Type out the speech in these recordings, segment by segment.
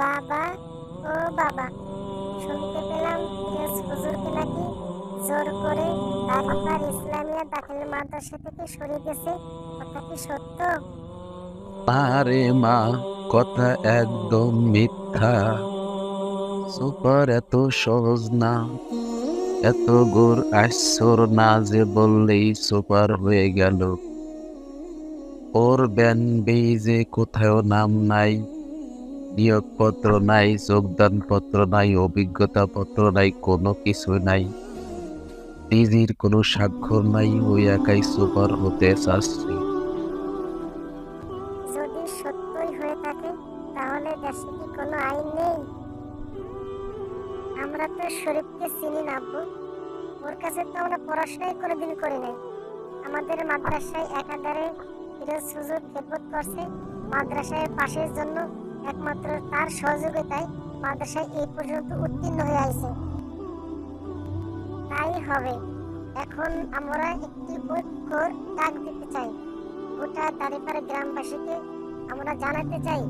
বাবা ও বাবা, শুনতে পেলাম কেস হুজুরকে নাকি জোর করে তারিফার ইসলামিয়া দাখিল মাদ্রাসা থেকে সরিয়ে দিয়েছে। কথা কি সত্য? আরে মা, কথা একদম মিথ্যা। সুপার, এত সহজ না। এত গোর আশ্বর না যে বললেই সুপার হয়ে গেল। ওর ব্যান বেইজে কোথাও নাম নাই। নিয়োগপত্র নাই যোগদান পত্র নাই অভিজ্ঞতা পত্র নাই, কোনো কিছু নাই। ডিজির কোনো স্বাক্ষর নাই, ওই একাই সুপার হতে চাচ্ছে। মাদ্রাসায় পাশের জন্য একমাত্র তার সহযোগিতায় মাদ্রাসায় এই পর্যন্ত উত্তীর্ণ হয়ে আইছে। তাই হবে। এখন আমরা একটি ঐক্যর ডাক দিতে চাই। গোটা দাঁড়িপাড়া গ্রামবাসীকে আমরা জানাতে চাই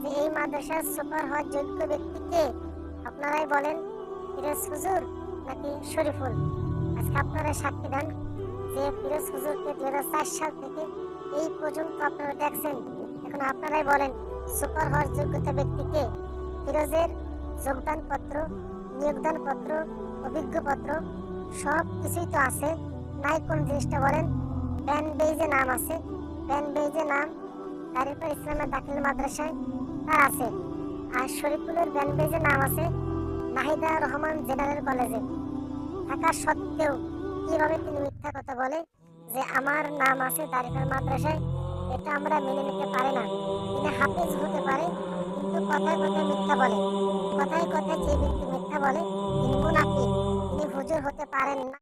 যে এই মাদ্রাসার সুপার হওয়ার যোগ্য ব্যক্তিকে আপনারাই বলেন, ফিরোজ হুজুর নাকি শরীফুল? আজকে আপনারা সাক্ষী দেন যে ফিরোজ হুজুরকে দুই হাজার চার সাল থেকে এই পর্যন্ত আপনারা দেখছেন। এখন আপনারাই বলেন সুপার হওয়ার যোগ্যতা ব্যক্তিকে ফিরোজের যোগদান পত্র নিয়োগদান পত্র অভিজ্ঞপত্র সব কিছুই তো আছে। নাই কোন জিনিসটা বলেন? ব্যান বেইজে নাম আছে। ব্যান বেইজে নাম তারিফা ইসলামের দাখিল মাদ্রাসায় তার আছে। আর শরীফুলের ব্যান বেইজে নাম আছে নাহিদা রহমান জেনারেল কলেজে। থাকা সত্ত্বেও কীভাবে তিনি মিথ্যা কথা বলে যে আমার নাম আছে তারিফার মাদ্রাসায়? এটা আমরা মেনে নিতে পারি না। তিনি হাফেজ হতে পারে, কিন্তু কথায় কথায় মিথ্যা বলে। কথায় কথায় যে ব্যক্তি মিথ্যা বলে, তিনি মুনাফিক। তিনি হুজুর হতে পারেন না।